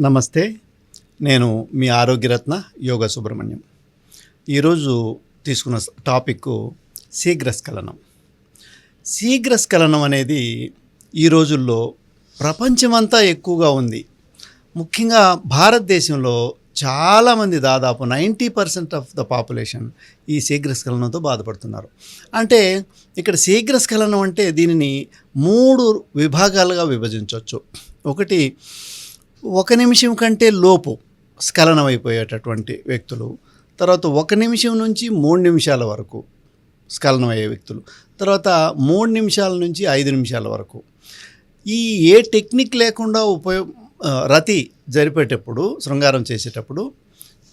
నమస్తే. నేను మీ ఆరోగ్యరత్న యోగ సుబ్రహ్మణ్యం ఈరోజు తీసుకున్న టాపిక్ శీఘ్రస్ఖలనం. శీఘ్రస్ఖలనం అనేది ఈ రోజుల్లో ప్రపంచమంతా ఎక్కువగా ఉంది. ముఖ్యంగా భారతదేశంలో చాలామంది దాదాపు ninety percent of the population ఈ శీఘ్రస్ఖలనంతో బాధపడుతున్నారు. అంటే ఇక్కడ శీఘ్రస్ఖలనం అంటే దీనిని మూడు విభాగాలుగా విభజించవచ్చు. ఒకటి ఒక నిమిషం కంటే లోపు స్ఖలనమైపోయేటటువంటి వ్యక్తులు తర్వాత ఒక నిమిషం నుంచి మూడు నిమిషాల వరకు స్ఖలనం అయ్యే వ్యక్తులు తర్వాత మూడు నిమిషాల నుంచి ఐదు నిమిషాల వరకు. ఈ ఏ టెక్నిక్ లేకుండా ఉపయోగ రతి జరిపేటప్పుడు శృంగారం చేసేటప్పుడు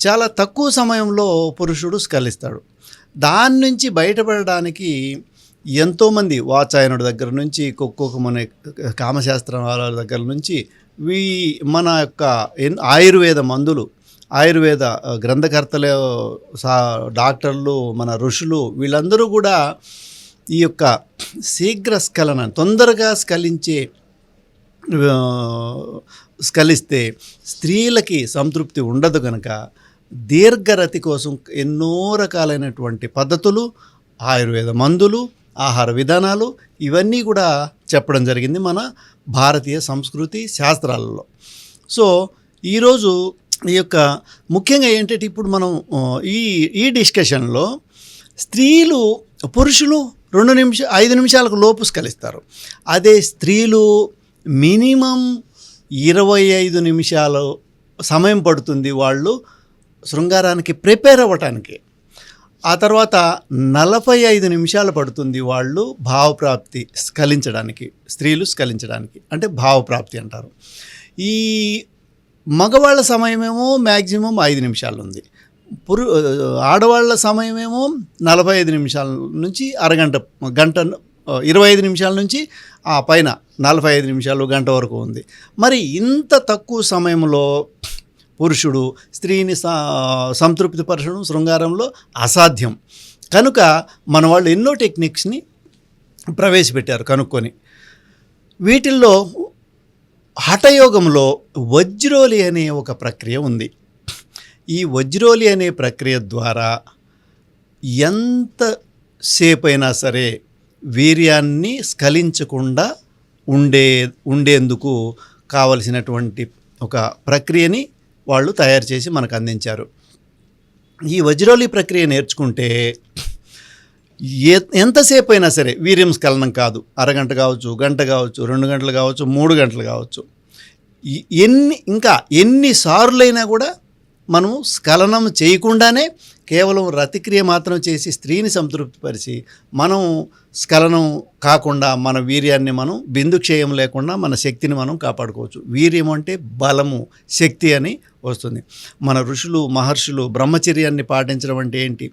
చాలా తక్కువ సమయంలో పురుషుడు స్ఖలిస్తాడు. దాని నుంచి బయటపడడానికి ఎంతోమంది వాచాయనుడి దగ్గర నుంచి ఒక్కొక్క మన కామశాస్త్రం వాళ్ళ దగ్గర నుంచి వీ మన యొక్క ఎన్- ఆయుర్వేద మందులు ఆయుర్వేద గ్రంథకర్తలు సా డాక్టర్లు మన ఋషులు వీళ్ళందరూ కూడా ఈ యొక్క శీఘ్ర స్ఖలన తొందరగా స్ఖలించే స్ఖలిస్తే స్త్రీలకి సంతృప్తి ఉండదు కనుక దీర్ఘరతి కోసం ఎన్నో రకాలైనటువంటి పద్ధతులు ఆయుర్వేద మందులు ఆహార విధానాలు ఇవన్నీ కూడా చెప్పడం జరిగింది మన భారతీయ సంస్కృతి శాస్త్రాలలో. సో ఈరోజు ఈ యొక్క ముఖ్యంగా ఏంటంటే ఇప్పుడు మనం ఈ ఈ డిస్కషన్లో స్త్రీలు పురుషులు రెండు నిమిష ఐదు నిమిషాలకు లోపు స్కలిస్తారు. అదే స్త్రీలు మినిమం ఇరవై ఐదు నిమిషాలు సమయం పడుతుంది వాళ్ళు శృంగారానికి ప్రిపేర్ అవ్వటానికి. ఆ తర్వాత నలభై ఐదు నిమిషాలు పడుతుంది వాళ్ళు భావప్రాప్తి స్ఖలించడానికి స్త్రీలు స్ఖలించడానికి. అంటే భావప్రాప్తి అంటారు. ఈ మగవాళ్ళ సమయమేమో మ్యాక్సిమం ఐదు నిమిషాలు ఉంది పురు ఆడవాళ్ళ సమయమేమో నలభై ఐదు నిమిషాల నుంచి అరగంట గంట ఇరవై ఐదు నిమిషాల నుంచి ఆ పైన నలభై ఐదు నిమిషాలు గంట వరకు ఉంది. మరి ఇంత తక్కువ సమయంలో పురుషుడు స్త్రీని సంతృప్తిపరచడం శృంగారంలో అసాధ్యం. కనుక మన వాళ్ళు ఎన్నో టెక్నిక్స్ని ప్రవేశపెట్టారు కనుక్కొని. వీటిల్లో హఠయోగంలో వజ్రోలి అనే ఒక ప్రక్రియ ఉంది. ఈ వజ్రోలి అనే ప్రక్రియ ద్వారా ఎంత సేపైనా సరే వీర్యాన్ని స్ఖలించకుండా ఉండే ఉండేందుకు కావలసినటువంటి ఒక ప్రక్రియని వాళ్ళు తయారు చేసి మనకు అందించారు. ఈ వజ్రోలి ప్రక్రియ నేర్చుకుంటే ఏ ఎంతసేపు అయినా సరే వీర్యం స్కలనం కాదు. అరగంట కావచ్చు గంట కావచ్చు రెండు గంటలు కావచ్చు మూడు గంటలు కావచ్చు. ఎన్ని ఇంకా ఎన్నిసార్లైనా కూడా మనము స్ఖలనం చేయకుండానే కేవలం రతిక్రియ మాత్రం చేసి స్త్రీని సంతృప్తిపరిచి మనం స్ఖలనం కాకుండా మన వీర్యాన్ని మనం బిందుక్షయం లేకుండా మన శక్తిని మనం కాపాడుకోవచ్చు. వీర్యం అంటే బలము శక్తి అని వస్తుంది. మన ఋషులు మహర్షులు బ్రహ్మచర్యాన్ని పాటించడం అంటే ఏంటి?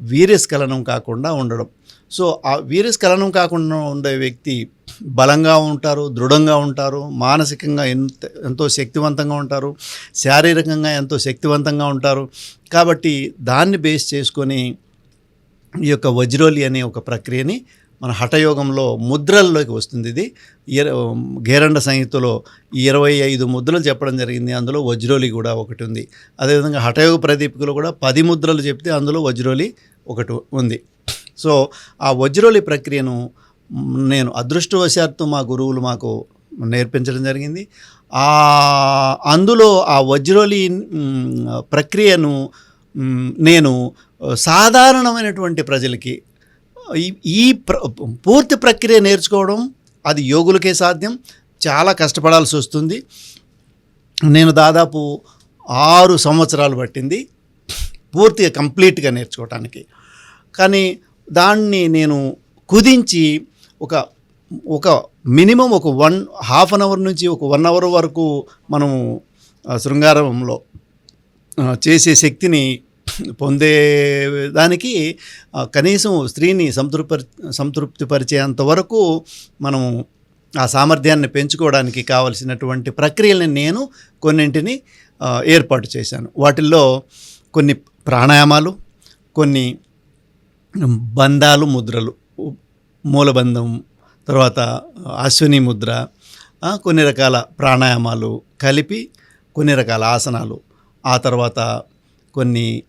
వీర్యస్ఖలనం కాకుండా ఉండడం. సో ఆ వీర్యస్ఖలనం కాకుండా ఉండే వ్యక్తి బలంగా ఉంటారు దృఢంగా ఉంటారు మానసికంగా ఎంత ఎంతో శక్తివంతంగా ఉంటారు శారీరకంగా ఎంతో శక్తివంతంగా ఉంటారు. కాబట్టి దాన్ని బేస్ చేసుకొని ఈ యొక్క వజ్రోలి అనే ఒక ప్రక్రియని మన హఠయోగంలో ముద్రల్లోకి వస్తుంది ఇది. గేరండ సంహితలో ఇరవై ఐదు ముద్రలు చెప్పడం జరిగింది. అందులో వజ్రోలి కూడా ఒకటి ఉంది. అదేవిధంగా హఠయోగ ప్రదీపికలో కూడా పది ముద్రలు చెప్తే అందులో వజ్రోలి ఒకటి ఉంది. సో ఆ వజ్రోలి ప్రక్రియను నేను అదృష్టవశాత్తు మా గురువులు మాకు నేర్పించడం జరిగింది. ఆ అందులో ఆ వజ్రోలి ప్రక్రియను నేను సాధారణమైనటువంటి ప్రజలకి ఈ ఈ ప్ర పూర్తి ప్రక్రియ నేర్చుకోవడం అది యోగులకే సాధ్యం. చాలా కష్టపడాల్సి వస్తుంది. నేను దాదాపు ఆరు సంవత్సరాలు పట్టింది పూర్తిగా కంప్లీట్గా నేర్చుకోవటానికి. కానీ దాన్ని నేను కుదించి ఒక ఒక మినిమం ఒక వన్ హాఫ్ అన్ అవర్ నుంచి ఒక వన్ అవర్ వరకు మనము శృంగారంలో చేసే శక్తిని పొందే దానికి కనీసం స్త్రీని సంతృప్తి సంతృప్తిపరిచేంత వరకు మనము ఆ సామర్థ్యాన్ని పెంచుకోవడానికి కావలసినటువంటి ప్రక్రియలను నేను కొన్నింటిని ఏర్పాటు చేశాను. వాటిల్లో కొన్ని ప్రాణాయామాలు కొన్ని బంధాలు ముద్రలు మూలబంధం తర్వాత అశ్విని ముద్ర కొన్ని రకాల ప్రాణాయామాలు కలిపి కొన్ని రకాల ఆసనాలు ఆ తర్వాత కొన్ని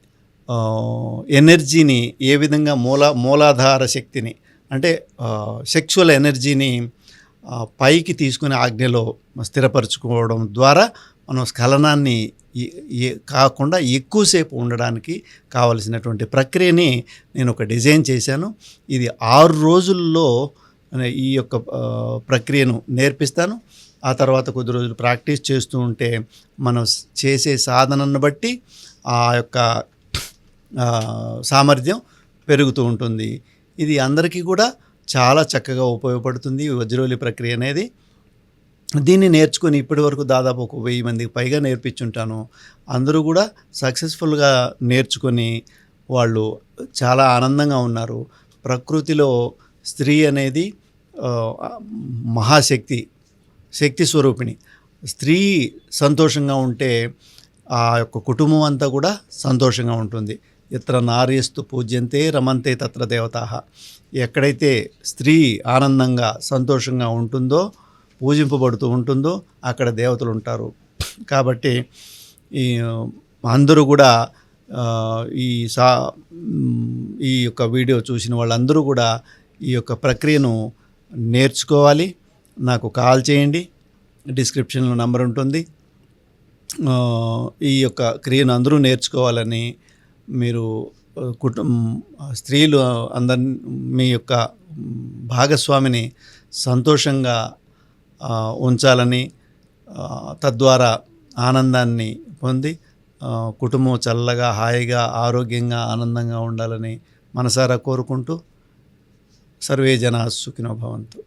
ఎనర్జీని ఏ విధంగా మూల మూలాధార శక్తిని అంటే సెక్షువల్ ఎనర్జీని పైకి తీసుకుని ఆజ్ఞలో స్థిరపరచుకోవడం ద్వారా మనం స్ఖలనాన్ని కాకుండా ఎక్కువసేపు ఉండడానికి కావలసినటువంటి ప్రక్రియని నేను ఒక డిజైన్ చేశాను. ఇది ఆరు రోజుల్లో ఈ యొక్క ప్రక్రియను నేర్పిస్తాను. ఆ తర్వాత కొద్ది రోజులు ప్రాక్టీస్ చేస్తూ ఉంటే మనం చేసే సాధనను బట్టి ఆ యొక్క సామర్థ్యం పెరుగుతూ ఉంటుంది. ఇది అందరికీ కూడా చాలా చక్కగా ఉపయోగపడుతుంది వజ్రోలి ప్రక్రియ అనేది. దీన్ని నేర్చుకొని ఇప్పటి వరకు దాదాపు ఒక వెయ్యి మందికి పైగా నేర్పించుంటాను. అందరూ కూడా సక్సెస్ఫుల్గా నేర్చుకొని వాళ్ళు చాలా ఆనందంగా ఉన్నారు. ప్రకృతిలో స్త్రీ అనేది మహాశక్తి శక్తి స్వరూపిణి. స్త్రీ సంతోషంగా ఉంటే ఆ యొక్క కుటుంబం అంతా కూడా సంతోషంగా ఉంటుంది. ఇతర నార్యస్తు పూజ్యంతే రమంతే తత్ర దేవతా. ఎక్కడైతే స్త్రీ ఆనందంగా సంతోషంగా ఉంటుందో పూజింపబడుతూ ఉంటుందో అక్కడ దేవతలు ఉంటారు. కాబట్టి ఈ అందరూ కూడా ఈ సా ఈ యొక్క వీడియో చూసిన వాళ్ళందరూ కూడా ఈ యొక్క ప్రక్రియను నేర్చుకోవాలి. నాకు కాల్ చేయండి. డిస్క్రిప్షన్లో నంబర్ ఉంటుంది. ఈ యొక్క క్రియను అందరూ నేర్చుకోవాలని మీరు కుటుంబం కుటుంబ స్త్రీలు అందరి మీ యొక్క భాగస్వామిని సంతోషంగా ఉంచాలని తద్వారా ఆనందాన్ని పొంది కుటుంబం చల్లగా హాయిగా ఆరోగ్యంగా ఆనందంగా ఉండాలని మనసారా కోరుకుంటూ సర్వే జనా సుఖినో భవంతు.